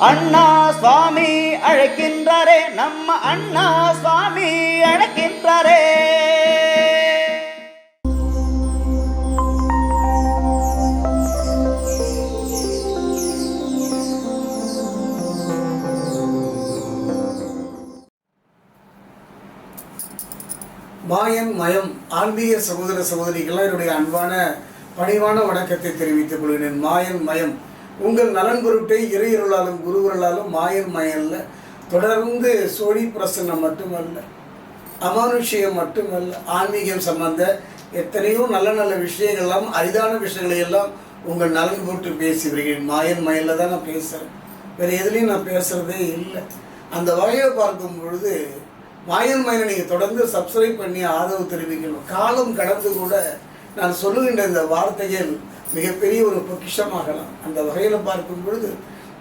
அண்ணா சுவாமி அழைக்கின்றாரே நம்ம அண்ணா சுவாமி அழைக்கின்றாரே. மாயன் மயம் ஆன்மீக சகோதர சகோதரிகளாம் என்னுடைய அன்பான பணிவான வணக்கத்தை தெரிவித்துக் கொள்கிறேன். மாயன் மயம் உங்கள் நலன் பொருட்டை இறையருளாலும் குருவர்களாலும் மாயர் மயல்ல. தொடர்ந்து சோழி பிரசன்னம் மட்டுமல்ல அமானுஷ்யம் மட்டுமல்ல ஆன்மீகம் சம்பந்த எத்தனையோ நல்ல நல்ல விஷயங்கள்லாம் அரிதான விஷயங்களை எல்லாம் உங்கள் நலன் போட்டு பேசி வருகிறேன். மாயன் மயலில் தான் நான் பேசுகிறேன் வேறு எதுலேயும் நான் பேசுகிறதே இல்லை. அந்த வகையை பார்க்கும் பொழுது மாயன் மயனை நீங்கள் தொடர்ந்து சப்ஸ்கிரைப் பண்ணி ஆதரவு தெரிவிக்கணும். காலம் கடந்து கூட நான் சொல்லுகின்ற இந்த வார்த்தைகள் மிகப்பெரிய ஒரு பொக்கிஷமாகலாம். அந்த வகையில் பார்க்கும் பொழுது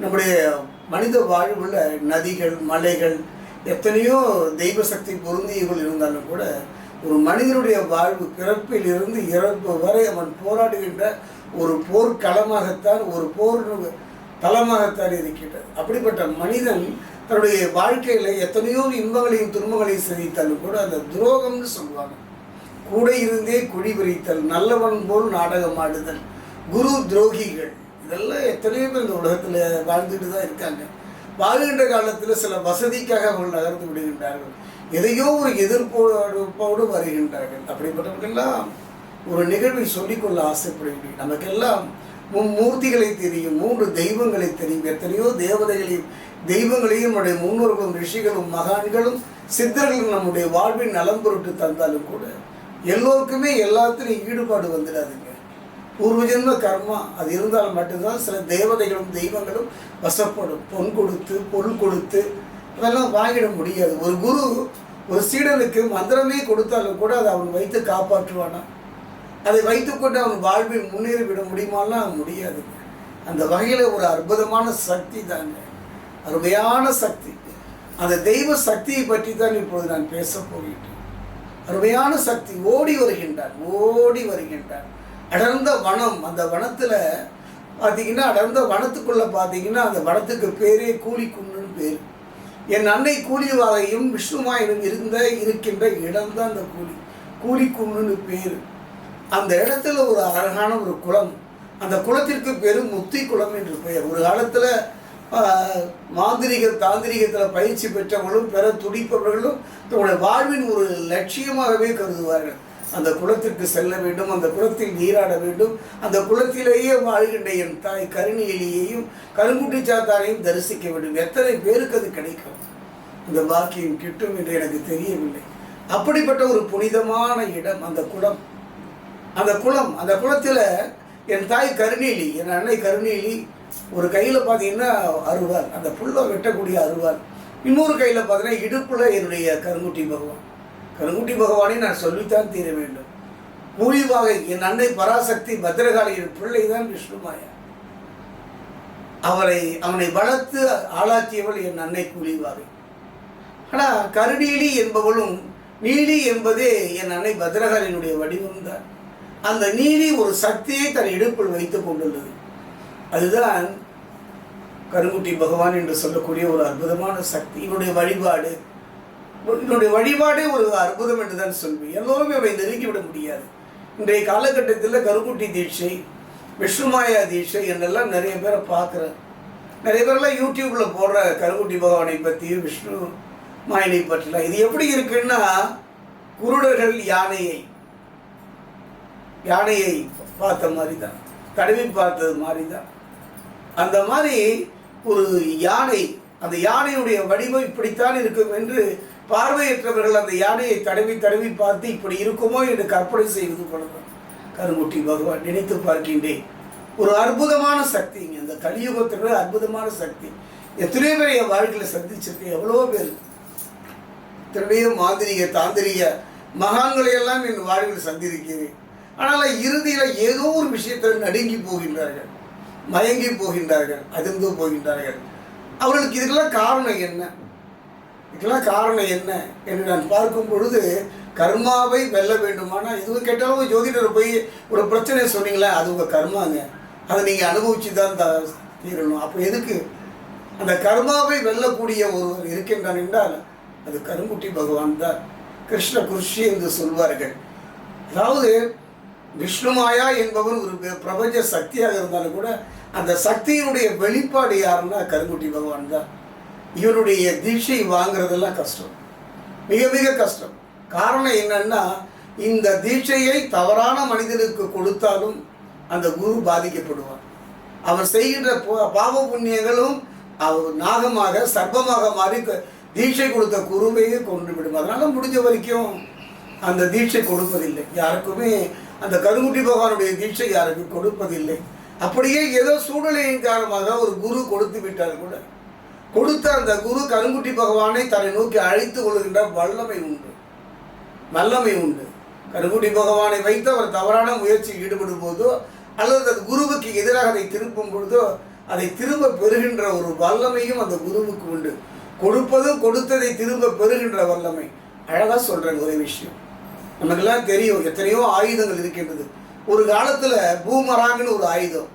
நம்முடைய மனித வாழ்வுள்ள நதிகள் மலைகள் எத்தனையோ தெய்வ சக்தி பொருந்தியவர்கள் இருந்தாலும் கூட ஒரு மனிதனுடைய வாழ்வு பிறப்பில் இருந்து இறப்பு வரை அவன் போராடுகின்ற ஒரு போர்க்களமாகத்தான் ஒரு போர் தளமாகத்தான் இருக்கின்றது. அப்படிப்பட்ட மனிதன் தன்னுடைய வாழ்க்கையில் எத்தனையோ இன்பங்களையும் துன்பங்களையும் சந்தித்தாலும் கூட அந்த துரோகம்னு சொல்லுவாங்க. கூட இருந்தே குழி விரித்தல் நல்லவன் போல் நாடகம் ஆடுதல் குரு துரோகிகள். இதெல்லாம் எத்தனையோ பேர் இந்த உலகத்தில் வாழ்ந்துட்டு தான் இருக்காங்க. வாழ்கின்ற காலத்தில் சில வசதிக்காக அவர்கள் நகர்ந்து விடுகின்றார்கள். எதையோ ஒரு எதிர்ப்போடு வருகின்றார்கள். அப்படிப்பட்டவர்களெல்லாம் ஒரு நிகழ்வை சொல்லிக்கொள்ள ஆசைப்படுகிறேன் நமக்கெல்லாம் மும்மூர்த்திகளை தெரியும் மூன்று தெய்வங்களை தெரியும். எத்தனையோ தேவதைகளையும் தெய்வங்களையும் நம்முடைய முன்னோர்களும் ரிஷிகளும் மகான்களும் சித்தர்களும் நம்முடைய வாழ்வின் நலம் பொருட்டு தந்தாலும் கூட எல்லோருக்குமே எல்லாத்திலையும் ஈடுபாடு வந்துடாதுங்க பூர்வஜென்ம கர்மா அது இருந்தால் மட்டும்தான் சில தேவதைகளும் தெய்வங்களும் வசப்படும். பொன் கொடுத்து பொருள் கொடுத்து அதெல்லாம் வாங்கிட முடியாது. ஒரு குரு ஒரு சீடனுக்கு மந்திரமே கொடுத்தாலும் கூட அதை அவன் வைத்து காப்பாற்றுவானா? அதை வைத்துக்கொண்டு அவன் வாழ்வில் முன்னேறி விட முடியுமான்னா முடியாது. அந்த வகையில் ஒரு அற்புதமான சக்தி தாங்க. அருமையான சக்தி. அந்த தெய்வ சக்தியை பற்றி தான் இப்பொழுது நான் பேச போகின்றேன். அருமையான சக்தி ஓடி வருகின்றார் ஓடி வருகின்றார் அடர்ந்த வனம். அந்த வனத்தில் பார்த்தீங்கன்னா அடர்ந்த வனத்துக்குள்ளே பார்த்தீங்கன்னா அந்த வனத்துக்கு பேரே கூலிக்குன்னுன்னு பேர். என் அன்னை கூலிவாரையும் விஷ்ணுமாயினும் இருந்த இருக்கின்ற இடம் தான் அந்த கூலி. கூலிக்குன்னுன்னு பேர். அந்த இடத்துல ஒரு அழகான ஒரு குளம். அந்த குளத்திற்கு பேர் முத்தி குளம் என்று பெயர். ஒரு காலத்தில் மாந்திரிக தாந்திரிகத்தில் பயிற்சி பெற்றவர்களும் பெற துடிப்பவர்களும் தங்களுடைய வாழ்வின் ஒரு லட்சியமாகவே கருதுவார்கள். அந்த குளத்திற்கு செல்ல வேண்டும் அந்த குளத்தில் நீராட வேண்டும். அந்த குளத்திலேயே வாழ்கின்ற என் தாய் கருணியலியையும் கருங்குட்டி சாத்தாரையும் தரிசிக்க வேண்டும். எத்தனை பேருக்கு அது கிடைக்கும்? இந்த பாக்கியம் கிட்டும் என்று எனக்கு தெரியவில்லை. அப்படிப்பட்ட ஒரு புனிதமான இடம் அந்த குளம். அந்த குளம் அந்த குளத்தில் என் தாய் கருணீலி என் அன்னை கருணீலி ஒரு கையில் பார்த்தீங்கன்னா அருவாள் அந்த புல்லை வெட்டக்கூடிய அருவாள். இன்னொரு கையில் பார்த்தீங்கன்னா இடுப்பில் என்னுடைய கருங்குட்டி பகவான். கருங்குட்டி பகவானை நான் சொல்லித்தான் தீர வேண்டும். மூலிவாக என் அன்னை பராசக்தி பத்திரகாளியின் பிள்ளை தான் விஷ்ணுமாயா அவரை அவனை வளர்த்து ஆளாக்கியவள் என் அன்னை கூலிவாகை ஆனால் கருநீலி என்பவளும் நீலி என்பதே என் அன்னை பத்ரகாளியினுடைய வடிவம்தான். அந்த நீலி ஒரு சக்தியை தன் இடுப்பில் வைத்துக் கொண்டுள்ளது. அதுதான் கருங்குட்டி பகவான் என்று சொல்லக்கூடிய ஒரு அற்புதமான சக்தி. இவனுடைய வழிபாடு இதனுடைய வழிபாடே ஒரு அற்புதம் என்று தான் சொல்வேன். எல்லோருமே அவரை நெருங்கிவிட முடியாது. இன்றைய காலகட்டத்தில் கருக்குட்டி தீட்சை விஷ்ணுமாயா தீட்சை என்றெல்லாம் நிறைய பேரை பார்க்குறேன் நிறைய பேரெல்லாம் யூடியூப்பில் போடுற கருக்குட்டி பகவானை பற்றி விஷ்ணு மாயனை பற்றிலாம். இது எப்படி இருக்குன்னா குருடர்கள் யானையை யானையை பார்த்த மாதிரி தான் தடவி பார்த்தது மாதிரி தான் அந்த மாதிரி ஒரு யானை அந்த யானையுடைய வடிவம் இப்படித்தான் இருக்கும் என்று பார்வையற்றவர்கள் அந்த யானையை தடவி தடவி பார்த்து இப்படி இருக்குமோ என்று கற்பனை செய்வது போலதான் கருங்குட்டி பகவான் நினைத்து பார்க்கின்றேன். ஒரு அற்புதமான சக்திங்க இந்த கலியுகத்தினுடைய அற்புதமான சக்தி. எத்தனையோ பேர் என் வாழ்க்கையில் சந்திச்சிருக்கேன். எவ்வளோ பேர். எத்தனையோ மாதிரிக தாந்திரிக மகான்களை எல்லாம் என் வாழ்வில் சந்திருக்கிறேன் ஆனால் இறுதியில் ஏதோ ஒரு விஷயத்தில் நடுங்கி போகின்றார்கள். மயங்கி போகின்றார்கள். அதிர்ந்து போகின்றார்கள். அவர்களுக்கு இதுக்கெல்லாம் காரணம் என்ன? இதெல்லாம் காரணம் என்ன என்று நான் பார்க்கும் பொழுது கர்மாவை வெல்ல வேண்டுமானால் இது கேட்டாலும் ஜோதிடர் போய் ஒரு பிரச்சனை சொன்னீங்களே அது உங்கள் கர்மாங்க. அதை நீங்கள் அனுபவிச்சு தான் த தீரணும். அப்போ எதுக்கு? அந்த கர்மாவை வெல்லக்கூடிய ஒருவர் இருக்கின்றான் என்றால் அது கருங்குட்டி பகவான் தான். கிருஷ்ண குருஷி என்று சொல்வார்கள். அதாவது விஷ்ணுமாயா என்பவர் ஒரு பிரபஞ்ச சக்தியாக இருந்தாலும் கூட அந்த சக்தியினுடைய வெளிப்பாடு யாருன்னா கருங்குட்டி பகவான் தான். இவருடைய தீட்சை வாங்குறதெல்லாம் கஷ்டம். மிக மிக கஷ்டம். காரணம் என்னன்னா இந்த தீட்சையை தவறான மனிதனுக்கு கொடுத்தாலும் அந்த குரு பாதிக்கப்படுவார். அவர் செய்கின்ற பாவ புண்ணியங்களும் அவர் நாகமாக சர்ப்பமாக மாறி க- தீட்சை கொடுத்த குருவையே கொண்டு விடும். அதனால முடிஞ்ச வரைக்கும் அந்த தீட்சை கொடுப்பதில்லை. யாருக்குமே அந்த கருங்குட்டி பகவானுடைய தீட்சை யாருக்கும் கொடுப்பதில்லை. அப்படியே ஏதோ சூழ்நிலையின் காரணமாக ஒரு குரு கொடுத்து விட்டார் கூட. கொடுத்த அந்த குரு கருங்குட்டி பகவானை தன்னை நோக்கி அழைத்து கொள்கின்ற வல்லமை உண்டு. வல்லமை உண்டு. கருங்குட்டி பகவானை வைத்து அவர் தவறான முயற்சியில் ஈடுபடும் போதோ அல்லது அந்த குருவுக்கு எதிராக அதை திருப்பும் பொழுதோ அதை திரும்ப பெறுகின்ற ஒரு வல்லமையும் அந்த குருவுக்கு உண்டு. கொடுப்பதும் கொடுத்ததை திரும்ப பெறுகின்ற வல்லமை. அழகாக சொல்கிறேன் ஒரே விஷயம். நமக்கெல்லாம் தெரியும் எத்தனையோ ஆயுதங்கள் இருக்கின்றது. ஒரு காலத்தில் பூமராங்கன்னு ஒரு ஆயுதம்.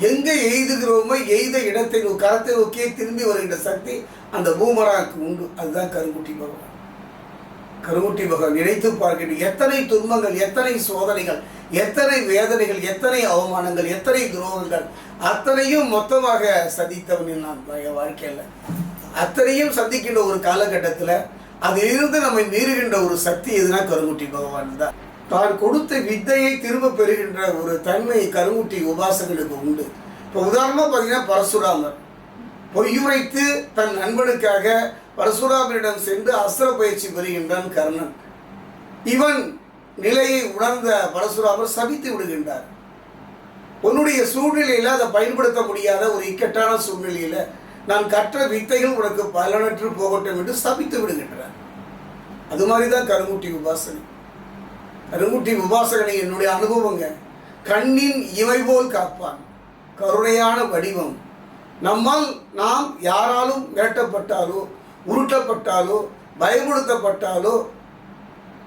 எங்கே எய்துகிறோமோ எய்த இடத்தை நோ- கரத்தை நோக்கியே திரும்பி வருகின்ற சக்தி அந்த பூமராக்கு உண்டு. அதுதான் கருங்குட்டி பகவான். கருங்குட்டி பகவான் நினைத்து பார்க்கின்ற எத்தனை துன்பங்கள் எத்தனை சோதனைகள் எத்தனை வேதனைகள் எத்தனை அவமானங்கள் எத்தனை துரோகங்கள் அத்தனையும் மொத்தமாக சந்தித்தவன் நான் என் வாழ்க்கையில். அத்தனையும் சந்திக்கின்ற ஒரு காலகட்டத்தில் அதிலிருந்து நம்மை மீறுகின்ற ஒரு சக்தி எதுனா கருங்குட்டி பகவான் தான். தான் கொடுத்த வித்தையை திரும்ப பெறுகின்ற ஒரு தன்மை கருங்குட்டி உபாசகனுக்கு உண்டு. இப்போ உதாரணமாக பார்த்தீங்கன்னா பரசுராமர். பொய்யுரைத்து தன் நண்பனுக்காக பரசுராமரிடம் சென்று அஸ்திர பயிற்சி பெறுகின்றான் கர்ணன். இவன் நிலையை உணர்ந்த பரசுராமர் சபித்து விடுகின்றார். உன்னுடைய சூழ்நிலையில் அதை பயன்படுத்த முடியாத ஒரு இக்கட்டான சூழ்நிலையில் நான் கற்ற வித்தைகள் உனக்கு பலனற்று போகட்டும் என்று சபித்து விடுகின்றார். அது மாதிரி தான் கருங்குட்டி உபாசனை கருங்குட்டி உபாசகனை என்னுடைய அனுபவங்க. கண்ணின் இவை போல் காப்பான். கருணையான வடிவம். நம்மால் நாம் யாராலும் மிரட்டப்பட்டாலோ உருட்டப்பட்டாலோ பயமுறுத்தப்பட்டாலோ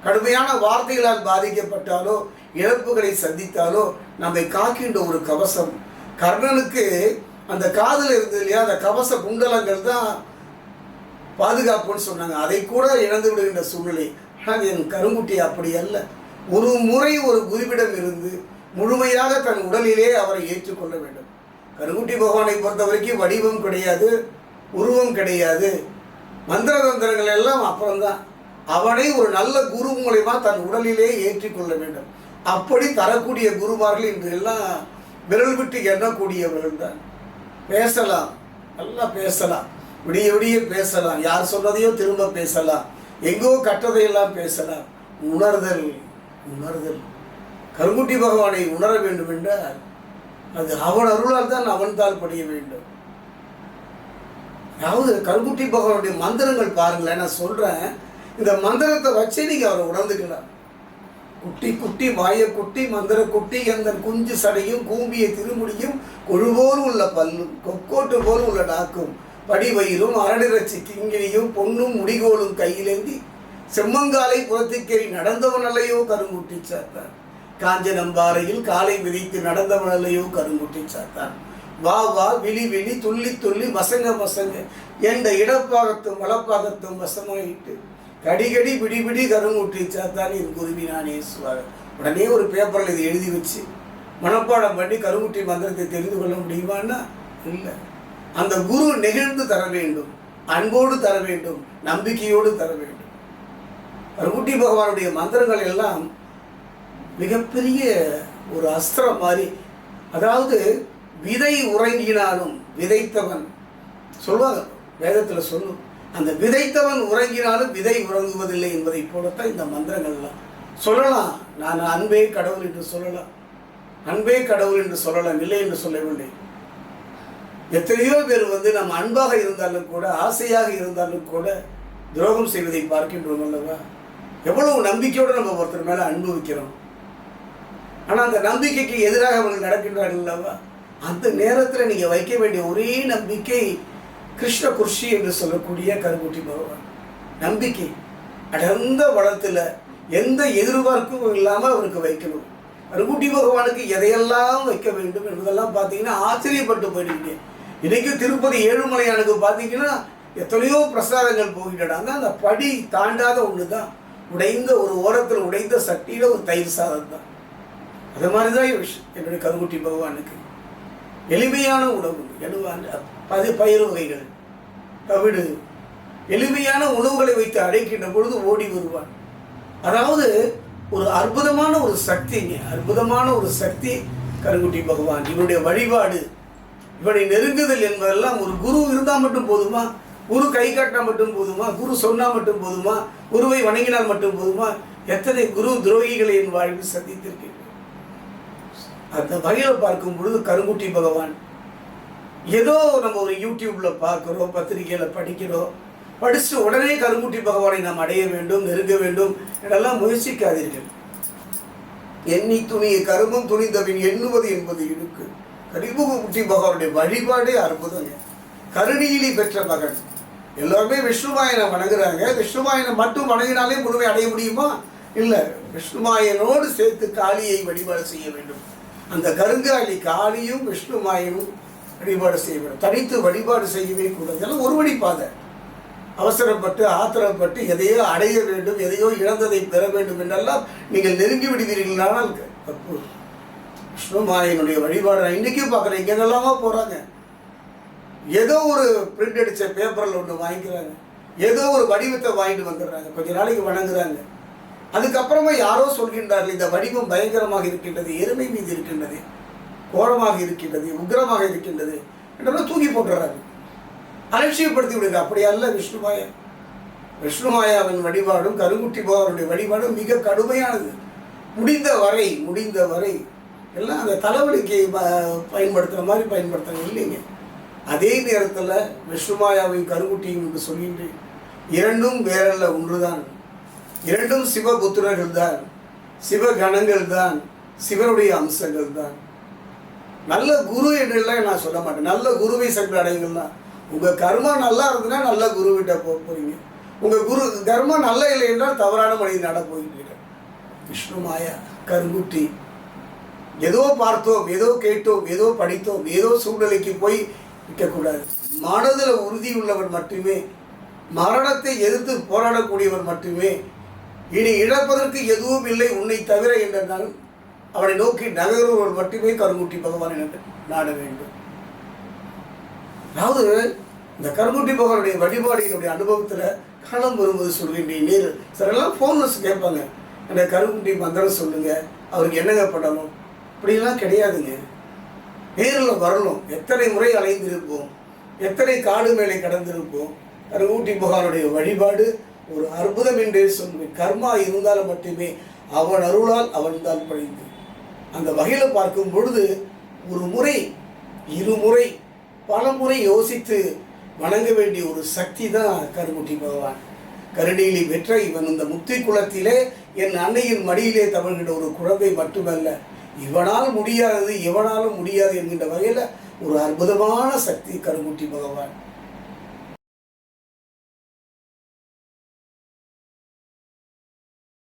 கடுமையான வார்த்தைகளால் பாதிக்கப்பட்டாலோ இழப்புகளை சந்தித்தாலோ நம்மை காக்கின்ற ஒரு கவசம். கர்ணனுக்கு அந்த காதில் இருந்தது இல்லையா? அந்த கவச குண்டலங்கள் தான் பாதுகாப்புன்னு சொன்னாங்க. அதை கூட இழந்து விடுகின்ற சூழ்நிலை. ஆனால் என் கருங்குட்டி அப்படி அல்ல. ஒரு முறை ஒரு குருவிடம் இருந்து முழுமையாக தன் உடலிலே அவரை ஏற்றுக்கொள்ள வேண்டும். கருங்குட்டி பகவானை பொறுத்த வரைக்கும் வடிவம் கிடையாது உருவம் கிடையாது. மந்திர தந்திரங்கள் எல்லாம் அப்புறம்தான். அவனை ஒரு நல்ல குரு மூலயமா தன் உடலிலே ஏற்றிக்கொள்ள வேண்டும். அப்படி தரக்கூடிய குருமார்கள் இன்று எல்லாம் விரல் விட்டு எண்ணக்கூடியவர்கள் தான். பேசலாம். நல்லா பேசலாம். விடிய விடிய பேசலாம். யார் சொன்னதையோ திரும்ப பேசலாம். எங்கோ கட்டதையெல்லாம் பேசலாம். உணர்தல். உணர்தல் கருங்குட்டி பகவானை உணர வேண்டும் என்றால் அது அவன் அருளால் தான் அவன் தாள் படிய வேண்டும். அதாவது கருங்குட்டி பகவானுடைய மந்திரங்கள் பாருங்களேன் நான் சொல்கிறேன் இந்த மந்திரத்தை வச்சு நீங்கள் அவரை உணர்ந்துக்கலாம். குட்டி குட்டி வாய குட்டி மந்திர குட்டி எந்த குஞ்சு சடையும் கூம்பிய திருமுடியும் கொழுபோல் உள்ள பல்லும் கொக்கோட்டு போல் உள்ள நாக்கும் படிவயிலும் அரடிரச்சி கிங்கினியும் பொன்னும் முடிகோலும் கையிலேந்தி செம்மங்காலை புறத்திக்கேறி நடந்தவன் அல்லையோ கருங்குட்டி சாத்தான் காஞ்சனம்பாறையில் காலை விரித்து நடந்தவன் அல்லையோ கருங்குட்டி சாத்தான் வா வா விழி விழி துள்ளி துள்ளி மசங்க மசங்க எந்த இடப்பாகத்தும் வளப்பாகத்தும் வசமாயிட்டு கடிகடி பிடி பிடி கருங்குட்டி சாத்தான் இது குருவி நானே சுவாக. உடனே ஒரு பேப்பரில் இதை எழுதி வச்சு மனப்பாடம் பண்ணி கருங்குட்டி மந்திரத்தை தெரிந்து கொள்ள முடியுமான்னா? இல்லை. அந்த குரு நெகிழ்ந்து தர வேண்டும் அன்போடு தர வேண்டும் நம்பிக்கையோடு தர வேண்டும். ரூட்டி பகவானுடைய மந்திரங்கள் எல்லாம் மிகப்பெரிய ஒரு அஸ்திரம் மாதிரி. அதாவது விதை உறங்கினாலும் விதைத்தவன் சொல்லுவாங்க வேதத்தில் சொல்லும் அந்த விதைத்தவன் உறங்கினாலும் விதை உறங்குவதில்லை என்பதை போலத்தான் இந்த மந்திரங்கள்லாம். சொல்லலாம் நான் அன்பே கடவுள் என்று சொல்லலாம். அன்பே கடவுள் என்று சொல்லலாம் இல்லை என்று சொல்லவில்லை. எத்தனையோ பேர் வந்து நம்ம அன்பாக இருந்தாலும் கூட ஆசையாக இருந்தாலும் கூட துரோகம் செய்வதை பார்க்கின்றோம் அல்லவா? எவ்வளவு நம்பிக்கையோடு நம்ம ஒருத்தர் மேலே அன்பு வைக்கிறோம். ஆனால் அந்த நம்பிக்கைக்கு எதிராக அவர்கள் நடக்கின்றார்கள் அல்லவா? அந்த நேரத்தில் நீங்கள் வைக்க வேண்டிய ஒரே நம்பிக்கை கிருஷ்ண குர்ஷி என்று சொல்லக்கூடிய கருங்குட்டி பகவான். நம்பிக்கை. அடர்ந்த வளத்தில் எந்த எதிர்பார்ப்பும் இல்லாமல் அவருக்கு வைக்கணும். கருங்குட்டி பகவானுக்கு எதையெல்லாம் வைக்க வேண்டும் என்பதெல்லாம் பார்த்தீங்கன்னா ஆச்சரியப்பட்டு போயிடுவீங்க. இன்னைக்கு திருப்பதி ஏழுமலையானுக்கு பார்த்தீங்கன்னா எத்தனையோ பிரசாதங்கள் போகிட்டாங்க அந்த படி தாண்டாத ஒன்று தான் உடைந்த ஒரு ஓரத்தில் உடைந்த சட்டியில் ஒரு தயிர் சாதம் தான். அது மாதிரி தான் என்னுடைய கருங்குட்டி பகவானுக்கு. எளிமையான உணவு எழுவான் பதி பயிர் வகைகள் தவிடு. எளிமையான உணவுகளை வைத்து அழைக்கின்ற பொழுது ஓடி வருவான். அதாவது ஒரு அற்புதமான ஒரு சக்திங்க அற்புதமான ஒரு சக்தி கருங்குட்டி பகவான். இவனுடைய வழிபாடு. இவனை நெருங்குதல் என்பதெல்லாம் ஒரு குரு இருந்தால் மட்டும் போதுமா? குரு கை காட்டினா மட்டும் போதுமா? குரு சொன்னால் மட்டும் போதுமா? குருவை வணங்கினால் மட்டும் போதுமா? எத்தனை குரு துரோகிகளை என் வாழ்வில் சந்தித்திருக்கிறேன். அந்த வகையில் பார்க்கும் பொழுது கருங்குட்டி பகவான் ஏதோ நம்ம ஒரு யூடியூப்ல பார்க்குறோம் பத்திரிகையில படிக்கிறோம் படிச்சு உடனே கருங்குட்டி பகவானை நாம் அடைய வேண்டும் நெருங்க வேண்டும் என்றெல்லாம் முயற்சிக்காதீர்கள். எண்ணி துணியை கரும்பும் துணிந்தவின் எண்ணுவது என்பது இருக்கு கரிமுகுட்டி பகவானுடைய வழிபாடே அற்புதங்க. கருணியிலி பெற்ற மகன். எல்லாருமே விஷ்ணுமாயனை வணங்குறாங்க. விஷ்ணுமாயனை மட்டும் வணங்கினாலே முழுமை அடைய முடியுமா? இல்லை. விஷ்ணுமாயனோடு சேர்த்து காளியை வழிபாடு செய்ய வேண்டும். அந்த கருங்காலி காளியும் விஷ்ணுமாயனும் வழிபாடு செய்ய வேண்டும். தனித்து வழிபாடு செய்யவே கூடாது. இதெல்லாம் ஒரு வழிபாதை அவசரப்பட்டு ஆத்திரப்பட்டு எதையோ அடைய வேண்டும் எதையோ இழந்ததை பெற வேண்டும் என்றெல்லாம் நீங்கள் நெருங்கி விடுவீர்களானால் தப்பு விஷ்ணுமாயனுடைய வழிபாடு இன்றைக்கும் பார்க்குறேன். எங்கெல்லாமா போகிறாங்க ஏதோ ஒரு பிரிண்ட் அடித்த பேப்பரில் ஒன்று வாங்கிக்கிறாங்க. ஏதோ ஒரு வடிவத்தை வாங்கிட்டு வந்துடுறாங்க. கொஞ்ச நாளைக்கு வணங்குறாங்க. அதுக்கப்புறமா யாரோ சொல்கின்றார்கள் இந்த வடிவம் பயங்கரமாக இருக்கின்றது எருமை மீது இருக்கின்றது கோரமாக இருக்கின்றது உக்கிரமாக இருக்கின்றது என்றெல்லாம் தூக்கி போட்டுறாங்க அலட்சியப்படுத்தி விடுங்க. அப்படி அல்ல விஷ்ணுமாயா விஷ்ணுமாயாவின் வழிபாடும் கருங்குட்டி போவருடைய வழிபாடும் மிக கடுமையானது. முடிந்த வரை முடிந்த வரை எல்லாம் அந்த தலைவலிக்கு ப- பயன்படுத்துகிற மாதிரி பயன்படுத்துறாங்க. இல்லைங்க. அதே நேரத்தில் விஷ்ணுமாயாவையும் கருங்குட்டியும் என்று சொல்கின்றேன். இரண்டும் வேறல்ல ஒன்றுதான். இரண்டும் சிவபுத்திரர்கள் தான் சிவகணங்கள் தான் சிவனுடைய அம்சங்கள் தான் நல்ல குரு என்றெல்லாம் நான் சொல்ல மாட்டேன். நல்ல குருவை சென்று அடையுங்கள்னா உங்கள் கர்மா நல்லா இருந்ததுன்னா நல்ல குருவிட்ட போக போகிறீங்க உங்கள் குரு கர்மா நல்லா இல்லை என்றால் தவறான மனிதன் நட போகிறீர்கள் விஷ்ணு மாயா கருங்குட்டி. ஏதோ பார்த்தோம் ஏதோ கேட்டோம் ஏதோ படித்தோம் ஏதோ சூழ்நிலைக்கு போய் விற்கக்கூடாது மனதில் உறுதி உள்ளவன் மட்டுமே மரணத்தை எதிர்த்து போராடக்கூடியவன் மட்டுமே இனி இழப்பதற்கு எதுவும் இல்லை உன்னை தவிர என்றால் அவனை நோக்கி நகருவன் மட்டுமே கருங்குட்டி பகவான் என்று நாட வேண்டும். அதாவது இந்த கருங்குட்டி பகவானுடைய வழிபாடு என்னுடைய அனுபவத்தில் காலம் வரும்போது சொல்கின்றேன் நேரு சிலரெல்லாம் ஃபோன்ஸ் கேட்பாங்க. அந்த கருங்குட்டி மந்திரம் சொல்லுங்க அவருக்கு என்னங்க பண்ணணும்? இப்படிலாம் கிடையாதுங்க. நேரில் வரணும். எத்தனை முறை அலைந்திருப்போம். எத்தனை காடு மேலே கடந்திருப்போம். கருங்கூட்டி புகாருடைய வழிபாடு. ஒரு அற்புதம் என்றே சொல்வேன். கர்மா இருந்தால் மட்டுமே அவன் அருளால் அவன் தான் பழிந்து அந்த வகையில் பார்க்கும் பொழுது ஒரு முறை இருமுறை பல முறை யோசித்து வணங்க வேண்டிய ஒரு சக்தி தான் கருமுட்டி பகவான். கருணீலி பெற்ற இவன் இந்த முக்தி குலத்திலே என் அன்னையின் மடியிலே தவழ்கின்ற ஒரு குழந்தை மட்டுமல்ல. இவனால் முடியாதது இவனாலும் முடியாது என்கின்ற வகையில் ஒரு அற்புதமான சக்தி கருங்குட்டி பகவான்